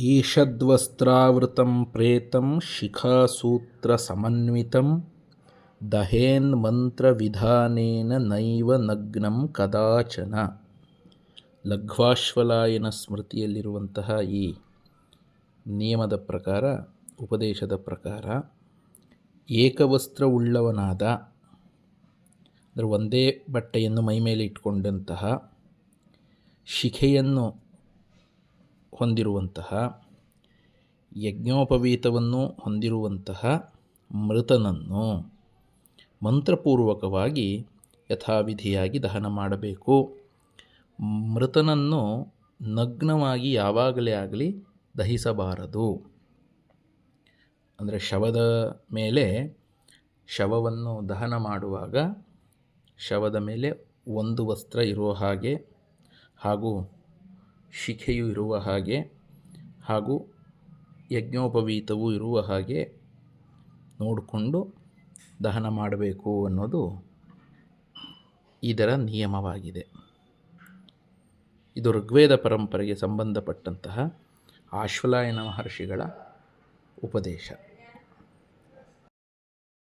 ಈಷದ್ವಸ್ತ್ರಾವೃತಂ ಪ್ರೇತಂ ಶಿಖಾಸೂತ್ರಸಮನ್ವಿತಂ ದಹೇನ್ಮಂತ್ರವಿಧಾನೇನ ನೈವ ನಗ್ನಂ ಕದಾಚನ ಲಘ್ವಾಶ್ವಲಾಯನ ಸ್ಮೃತಿಯಲ್ಲಿರುವಂತಹ ಈ ನಿಯಮದ ಪ್ರಕಾರ, ಉಪದೇಶದ ಪ್ರಕಾರ, ಏಕವಸ್ತ್ರವುಳ್ಳವನಾದ, ಅಂದರೆ ಒಂದೇ ಬಟ್ಟೆಯನ್ನು ಮೈಮೇಲೆ ಇಟ್ಕೊಂಡಂತಹ ಶಿಖೆಯನ್ನು ಹೊಂದಿರುವಂತಹ ಯಜ್ಞೋಪವೀತವನ್ನು ಹೊಂದಿರುವಂತಹ ಮೃತನನ್ನು ಮಂತ್ರಪೂರ್ವಕವಾಗಿ ಯಥಾವಿಧಿಯಾಗಿ ದಹನ ಮಾಡಬೇಕು. ಮೃತನನ್ನು ನಗ್ನವಾಗಿ ಯಾವಾಗಲೇ ಆಗಲಿ ದಹಿಸಬಾರದು. ಅಂದರೆ ಶವದ ಮೇಲೆ ಶವವನ್ನು ದಹನ ಮಾಡುವಾಗ ಶವದ ಮೇಲೆ ಒಂದು ವಸ್ತ್ರ ಇರುವ ಹಾಗೆ ಹಾಗೂ ಶಿಖೆಯು ಇರುವ ಹಾಗೆ ಹಾಗೂ ಯಜ್ಞೋಪವೀತವೂ ಇರುವ ಹಾಗೆ ನೋಡಿಕೊಂಡು ದಹನ ಮಾಡಬೇಕು ಅನ್ನೋದು ಇದರ ನಿಯಮವಾಗಿದೆ. ಇದು ಋಗ್ವೇದ ಪರಂಪರೆಗೆ ಸಂಬಂಧಪಟ್ಟಂತಹ ಆಶ್ವಲಾಯನ ಮಹರ್ಷಿಗಳ ಉಪದೇಶ.